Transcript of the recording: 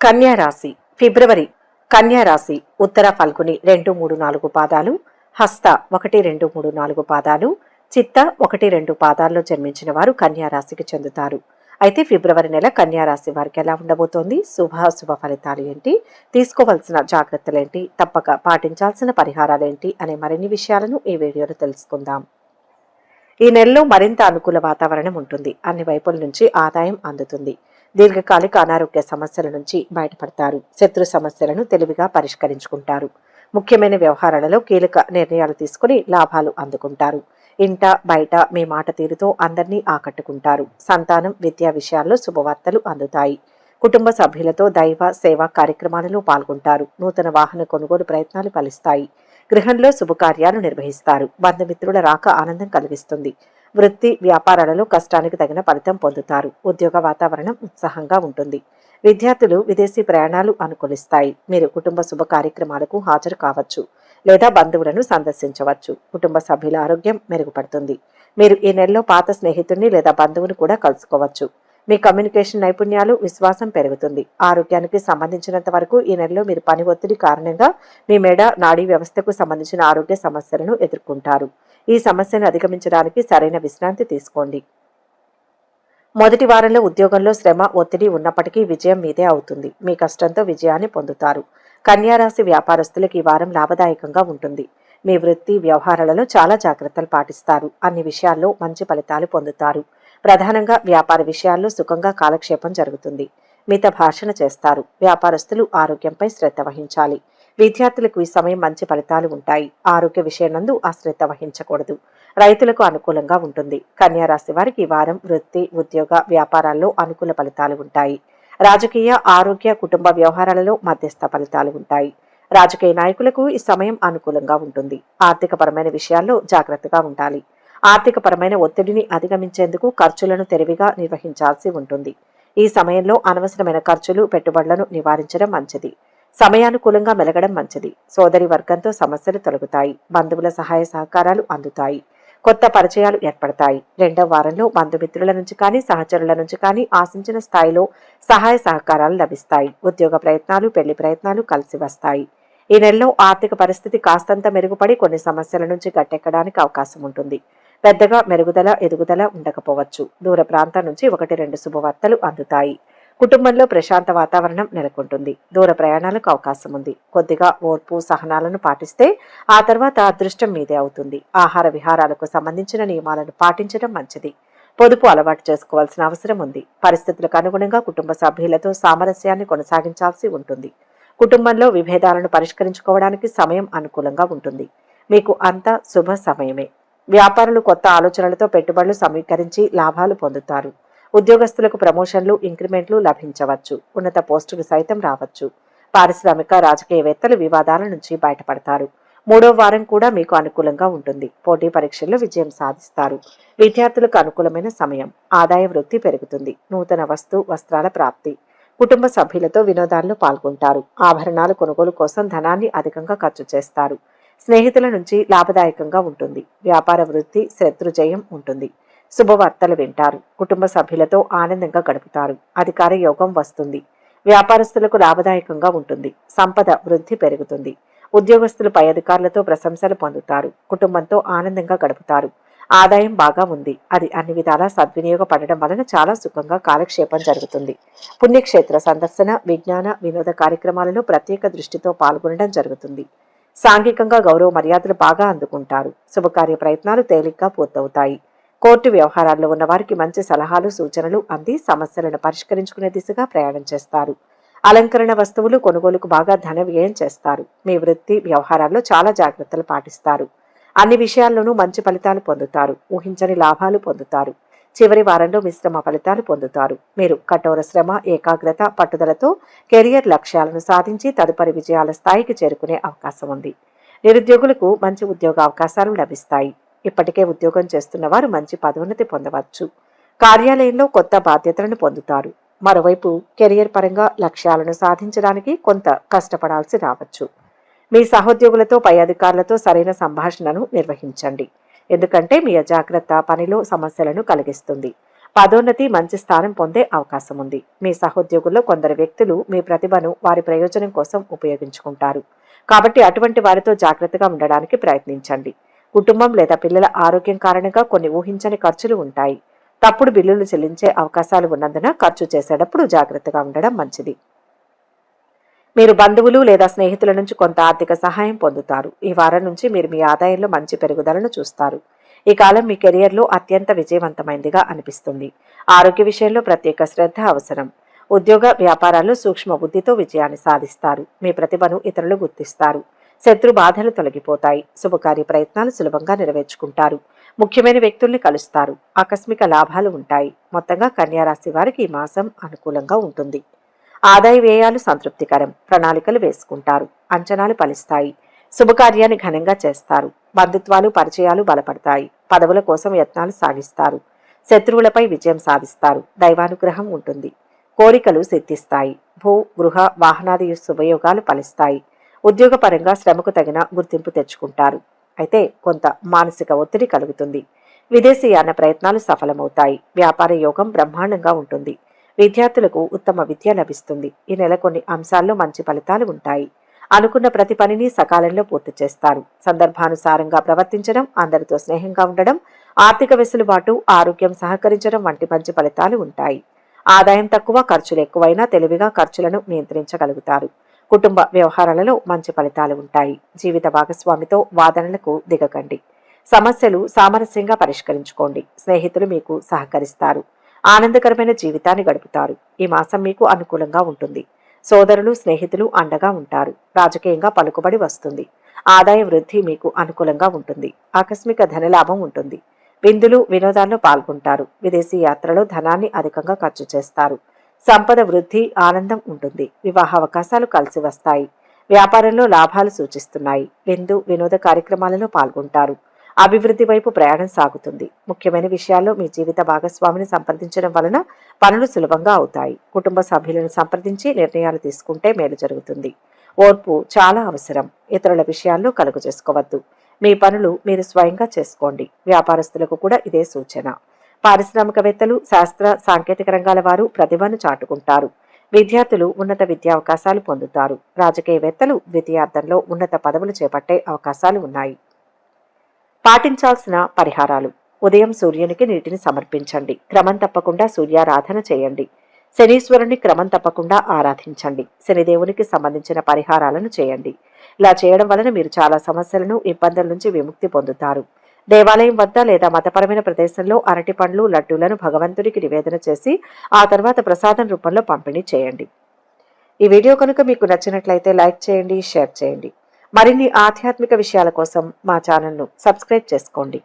కన్యా రాశి ఫిబ్రవరి కన్యారాశి ఉత్తర ఫల్గుని రెండు మూడు నాలుగు పాదాలు హస్త ఒకటి రెండు మూడు నాలుగు పాదాలు చిత్త ఒకటి రెండు పాదాల్లో జన్మించిన వారు కన్యా రాశికి చెందుతారు. అయితే ఫిబ్రవరి నెల కన్యా రాశి వారికి ఎలా ఉండబోతోంది? శుభాశుభ ఫలితాలు ఏంటి? తీసుకోవాల్సిన జాగ్రత్తలేంటి తప్పక పాటించాల్సిన పరిహారాలేంటి అనే మరిన్ని విషయాలను ఈ వీడియోలో తెలుసుకుందాం. ఈ నెలలో మరింత అనుకూల వాతావరణం ఉంటుంది. అన్ని వైపుల నుంచి ఆదాయం అందుతుంది. దీర్ఘకాలిక అనారోగ్య సమస్యల నుంచి బయటపడతారు. శత్రు సమస్యలను తెలివిగా పరిష్కరించుకుంటారు. ముఖ్యమైన వ్యవహారాలలో కీలక నిర్ణయాలు తీసుకుని లాభాలు అందుకుంటారు. ఇంట బయట మీ మాట తీరుతో అందరినీ ఆకట్టుకుంటారు. సంతానం విద్యా విషయాల్లో శుభవార్తలు అందుతాయి. కుటుంబ సభ్యులతో దైవ సేవా కార్యక్రమాలలో పాల్గొంటారు. నూతన వాహన కొనుగోలు ప్రయత్నాలు ఫలిస్తాయి. గృహంలో శుభకార్యాలు నిర్వహిస్తారు. బంధుమిత్రుల రాక ఆనందం కలిగిస్తుంది. వృత్తి వ్యాపారాలలో కష్టానికి తగిన ఫలితం పొందుతారు. ఉద్యోగ వాతావరణం ఉత్సాహంగా ఉంటుంది. విద్యార్థులు విదేశీ ప్రయాణాలు అనుకూలిస్తాయి. మీరు కుటుంబ శుభ కార్యక్రమాలకు హాజరు కావచ్చు లేదా బంధువులను సందర్శించవచ్చు. కుటుంబ సభ్యుల ఆరోగ్యం మెరుగుపడుతుంది. మీరు ఈ నెలలో పాత స్నేహితుడిని లేదా బంధువుని కూడా కలుసుకోవచ్చు. మీ కమ్యూనికేషన్ నైపుణ్యాలు విశ్వాసం పెరుగుతుంది. ఆరోగ్యానికి సంబంధించినంత వరకు ఈ నెలలో మీరు పని ఒత్తిడి కారణంగా మీ మెడ నాడీ వ్యవస్థకు సంబంధించిన ఆరోగ్య సమస్యలను ఎదుర్కొంటారు. ఈ సమస్యను అధిగమించడానికి సరైన విశ్రాంతి తీసుకోండి. మొదటి వారంలో ఉద్యోగంలో శ్రమ ఒత్తిడి ఉన్నప్పటికీ విజయం మీదే అవుతుంది. మీ కష్టంతో విజయాన్ని పొందుతారు. కన్యారాశి వ్యాపారస్తులకు ఈ వారం లాభదాయకంగా ఉంటుంది. మీ వృత్తి వ్యవహారాలలో చాలా జాగ్రత్తలు పాటిస్తారు. అన్ని విషయాల్లో మంచి ఫలితాలు పొందుతారు. ప్రధానంగా వ్యాపార విషయాల్లో సుఖంగా కాలక్షేపం జరుగుతుంది. మిత భాషణ చేస్తారు. వ్యాపారస్తులు ఆరోగ్యంపై శ్రద్ధ వహించాలి. విద్యార్థులకు ఈ సమయం మంచి ఫలితాలు ఉంటాయి. ఆరోగ్య విషయనందు అశ్రద్ధ వహించకూడదు. రైతులకు అనుకూలంగా ఉంటుంది. కన్యా రాశి వారికి ఈ వారం వృత్తి ఉద్యోగ వ్యాపారాల్లో అనుకూల ఫలితాలు ఉంటాయి. రాజకీయ ఆరోగ్య కుటుంబ వ్యవహారాలలో మధ్యస్థ ఫలితాలు ఉంటాయి. రాజకీయ నాయకులకు ఈ సమయం అనుకూలంగా ఉంటుంది. ఆర్థికపరమైన విషయాల్లో జాగ్రత్తగా ఉండాలి. ఆర్థికపరమైన ఒత్తిడిని అధిగమించేందుకు ఖర్చులను తెలివిగా నిర్వహించాల్సి ఉంటుంది. ఈ సమయంలో అనవసరమైన ఖర్చులు పెట్టుబడులను నివారించడం మంచిది. సమయానుకూలంగా మెలగడం మంచిది. సోదరి వర్గంతో సమస్యలు తొలగుతాయి. బంధువుల సహాయ సహకారాలు అందుతాయి. కొత్త పరిచయాలు ఏర్పడతాయి. రెండవ వారంలో బంధుమిత్రుల నుంచి కానీ సహచరుల నుంచి కానీ ఆశించిన స్థాయిలో సహాయ సహకారాలు లభిస్తాయి. ఉద్యోగ ప్రయత్నాలు పెళ్ళి ప్రయత్నాలు కలిసి వస్తాయి. ఈ నెలలో ఆర్థిక పరిస్థితి కాస్తంత మెరుగుపడి కొన్ని సమస్యల నుంచి గట్టెక్కడానికి అవకాశం ఉంటుంది. పెద్దగా మెరుగుదల ఎదుగుదల ఉండకపోవచ్చు. దూర ప్రాంతం నుంచి ఒకటి రెండు శుభవార్తలు అందుతాయి. కుటుంబంలో ప్రశాంత వాతావరణం నెలకొంటుంది. దూర ప్రయాణాలకు అవకాశం ఉంది. కొద్దిగా ఓర్పు సహనాలను పాటిస్తే ఆ తర్వాత అదృష్టం మీదే అవుతుంది. ఆహార విహారాలకు సంబంధించిన నియమాలను పాటించడం మంచిది. పొదుపు అలవాటు చేసుకోవాల్సిన అవసరం ఉంది. పరిస్థితులకు అనుగుణంగా కుటుంబ సభ్యులతో సామరస్యాన్ని కొనసాగించాల్సి ఉంటుంది. కుటుంబంలో విభేదాలను పరిష్కరించుకోవడానికి సమయం అనుకూలంగా ఉంటుంది. మీకు అంతా శుభ సమయమే. వ్యాపారులు కొత్త ఆలోచనలతో పెట్టుబడులు సమీకరించి లాభాలు పొందుతారు. ఉద్యోగస్తులకు ప్రమోషన్లు ఇంక్రిమెంట్లు లభించవచ్చు. ఉన్నత పోస్టులు సైతం రావచ్చు. పారిశ్రామిక రాజకీయవేత్తలు వివాదాల నుంచి బయటపడతారు. మూడో వారం కూడా మీకు అనుకూలంగా ఉంటుంది. పోటీ పరీక్షల్లో విజయం సాధిస్తారు. విద్యార్థులకు అనుకూలమైన సమయం. ఆదాయ వృద్ధి పెరుగుతుంది. నూతన వస్తు వస్త్రాల ప్రాప్తి. కుటుంబ సభ్యులతో వినోదాల్లో పాల్గొంటారు. ఆభరణాల కొనుగోలు కోసం ధనాన్ని అధికంగా ఖర్చు చేస్తారు. స్నేహితుల నుంచి లాభదాయకంగా ఉంటుంది. వ్యాపార వృద్ధి శత్రుజయం ఉంటుంది. శుభవార్తలు వింటారు. కుటుంబ సభ్యులతో ఆనందంగా గడుపుతారు. అధికార యోగం వస్తుంది. వ్యాపారస్తులకు లాభదాయకంగా ఉంటుంది. సంపద వృద్ధి పెరుగుతుంది. ఉద్యోగస్తులు పై అధికారులతో ప్రశంసలు పొందుతారు. కుటుంబంతో ఆనందంగా గడుపుతారు. ఆదాయం బాగా ఉంది. అది అన్ని విధాలా సద్వినియోగపడడం వలన చాలా సుఖంగా కాలక్షేపం జరుగుతుంది. పుణ్యక్షేత్ర సందర్శన విజ్ఞాన వినోద కార్యక్రమాలలో ప్రత్యేక దృష్టితో పాల్గొనడం జరుగుతుంది. సాంఘికంగా గౌరవ మర్యాదలు బాగా అందుకుంటారు. శుభకార్య ప్రయత్నాలు తేలిగ్గా పూర్తవుతాయి. కోర్టు వ్యవహారాల్లో ఉన్న వారికి మంచి సలహాలు సూచనలు అంది. సమస్యలను పరిష్కరించుకునే దిశగా ప్రయాణం చేస్తారు. అలంకరణ వస్తువులు కొనుగోలుకు బాగా ధన వ్యయం చేస్తారు. మీ వృత్తి వ్యవహారాల్లో చాలా జాగ్రత్తలు పాటిస్తారు. అన్ని విషయాల్లోనూ మంచి ఫలితాలు పొందుతారు. ఊహించని లాభాలు పొందుతారు. చివరి వారంలో మిశ్రమ ఫలితాలు పొందుతారు. మీరు కఠోర శ్రమ ఏకాగ్రత పట్టుదలతో కెరియర్ లక్ష్యాలను సాధించి తదుపరి విజయాల స్థాయికి చేరుకునే అవకాశం ఉంది. నిరుద్యోగులకు మంచి ఉద్యోగ అవకాశాలు లభిస్తాయి. ఇప్పటికే ఉద్యోగం చేస్తున్న వారు మంచి పదోన్నతి పొందవచ్చు. కార్యాలయంలో కొత్త బాధ్యతలను పొందుతారు. మరోవైపు కెరియర్ పరంగా లక్ష్యాలను సాధించడానికి కొంత కష్టపడాల్సి రావచ్చు. మీ సహోద్యోగులతో పై అధికారులతో సరైన సంభాషణను నిర్వహించండి. ఎందుకంటే మీ అజాగ్రత్త పనిలో సమస్యలను కలిగిస్తుంది. పదోన్నతి మంచి స్థానం పొందే అవకాశం ఉంది. మీ సహోద్యోగుల్లో కొందరు వ్యక్తులు మీ ప్రతిభను వారి ప్రయోజనం కోసం ఉపయోగించుకుంటారు. కాబట్టి అటువంటి వారితో జాగ్రత్తగా ఉండడానికి ప్రయత్నించండి. కుటుంబం లేదా పిల్లల ఆరోగ్యం కారణంగా కొన్ని ఊహించని ఖర్చులు ఉంటాయి. తప్పుడు బిల్లులు చెల్లించే అవకాశాలు ఉన్నందున ఖర్చు చేసేటప్పుడు జాగ్రత్తగా ఉండడం మంచిది. మీరు బంధువులు లేదా స్నేహితుల నుంచి కొంత ఆర్థిక సహాయం పొందుతారు. ఈ వారం నుంచి మీరు మీ ఆదాయంలో మంచి పెరుగుదలను చూస్తారు. ఈ కాలం మీ కెరియర్లో అత్యంత విజయవంతమైందిగా అనిపిస్తుంది. ఆరోగ్య విషయంలో ప్రత్యేక శ్రద్ధ అవసరం. ఉద్యోగ వ్యాపారాల్లో సూక్ష్మ బుద్ధితో విజయాన్ని సాధిస్తారు. మీ ప్రతిభను ఇతరులు గుర్తిస్తారు. శత్రు బాధలు తొలగిపోతాయి. శుభకార్య ప్రయత్నాలు సులభంగా నెరవేర్చుకుంటారు. ముఖ్యమైన వ్యక్తుల్ని కలుస్తారు. ఆకస్మిక లాభాలు ఉంటాయి. మొత్తంగా కన్యారాశి వారికి ఈ మాసం అనుకూలంగా ఉంటుంది. ఆదాయ వ్యయాలు సంతృప్తికరం. ప్రణాళికలు వేసుకుంటారు. అంచనాలు ఫలిస్తాయి. శుభకార్యాన్ని ఘనంగా చేస్తారు. బంధుత్వాలు పరిచయాలు బలపడతాయి. పదవుల కోసం యత్నాలు సాగిస్తారు. శత్రువులపై విజయం సాధిస్తారు. దైవానుగ్రహం ఉంటుంది. కోరికలు సిద్ధిస్తాయి. భూ గృహ వాహనాది శుభయోగాలు ఫలిస్తాయి. ఉద్యోగపరంగా శ్రమకు తగిన గుర్తింపు తెచ్చుకుంటారు. అయితే కొంత మానసిక ఒత్తిడి కలుగుతుంది. విదేశీయాన ప్రయత్నాలు సఫలమవుతాయి. వ్యాపార యోగం బ్రహ్మాండంగా ఉంటుంది. విద్యార్థులకు ఉత్తమ విద్య లభిస్తుంది. ఈ నెల కొన్ని అంశాల్లో మంచి ఫలితాలు ఉంటాయి. అనుకున్న ప్రతి పనిని సకాలంలో పూర్తి చేస్తారు. సందర్భానుసారంగా ప్రవర్తించడం అందరితో స్నేహంగా ఉండడం ఆర్థిక వెసులుబాటు ఆరోగ్యం సహకరించడం వంటి మంచి ఫలితాలు ఉంటాయి. ఆదాయం తక్కువ ఖర్చులు ఎక్కువైనా తెలివిగా ఖర్చులను నియంత్రించగలుగుతారు. కుటుంబ వ్యవహారాలలో మంచి ఫలితాలు ఉంటాయి. జీవిత భాగస్వామితో వాదనలకు దిగకండి. సమస్యలు సామరస్యంగా పరిష్కరించుకోండి. స్నేహితులు మీకు సహకరిస్తారు. ఆనందకరమైన జీవితాన్ని గడుపుతారు. ఈ మాసం మీకు అనుకూలంగా ఉంటుంది. సోదరులు స్నేహితులు అండగా ఉంటారు. రాజకీయంగా పలుకుబడి వస్తుంది. ఆదాయ వృద్ధి మీకు అనుకూలంగా ఉంటుంది. ఆకస్మిక ధనలాభం ఉంటుంది. విందులు వినోదాల్లో పాల్గొంటారు. విదేశీ యాత్రలో ధనాన్ని అధికంగా ఖర్చు చేస్తారు. సంపద వృద్ధి ఆనందం ఉంటుంది. వివాహ అవకాశాలు కలిసి వస్తాయి. వ్యాపారంలో లాభాలు సూచిస్తున్నాయి. విందు వినోద కార్యక్రమాలలో పాల్గొంటారు. అభివృద్ధి వైపు ప్రయాణం సాగుతుంది. ముఖ్యమైన విషయాల్లో మీ జీవిత భాగస్వామిని సంప్రదించడం వలన పనులు సులభంగా అవుతాయి. కుటుంబ సభ్యులను సంప్రదించి నిర్ణయాలు తీసుకుంటే మేలు జరుగుతుంది. ఓర్పు చాలా అవసరం. ఇతరుల విషయాల్లో కలుగు చేసుకోవద్దు. మీ పనులు మీరు స్వయంగా చేసుకోండి. వ్యాపారస్తులకు కూడా ఇదే సూచన. పారిశ్రామికవేత్తలు శాస్త్ర సాంకేతిక రంగాల వారు ప్రతిభను చాటుకుంటారు. విద్యార్థులు ఉన్నత విద్యా అవకాశాలు పొందుతారు. రాజకీయవేత్తలు ద్వితీయార్థంలో ఉన్నత పదవులు చేపట్టే అవకాశాలు ఉన్నాయి. పాటించాల్సిన పరిహారాలు. ఉదయం సూర్యునికి నీటిని సమర్పించండి. క్రమం తప్పకుండా సూర్యారాధన చేయండి. శనీశ్వరుని క్రమం తప్పకుండా ఆరాధించండి. శనిదేవునికి సంబంధించిన పరిహారాలను చేయండి. ఇలా చేయడం వలన మీరు చాలా సమస్యలను ఇబ్బందుల నుంచి విముక్తి పొందుతారు. దేవాలయం వద్ద లేదా మతపరమైన ప్రదేశంలో అరటి పండ్లు లడ్డూలను భగవంతుడికి నివేదన చేసి ఆ తర్వాత ప్రసాదం రూపంలో పంపిణీ చేయండి. ఈ వీడియో కనుక మీకు నచ్చినట్లయితే లైక్ చేయండి షేర్ చేయండి. మరిన్ని ఆధ్యాత్మిక విషయాల కోసం మా ఛానల్ను సబ్స్క్రైబ్ చేసుకోండి.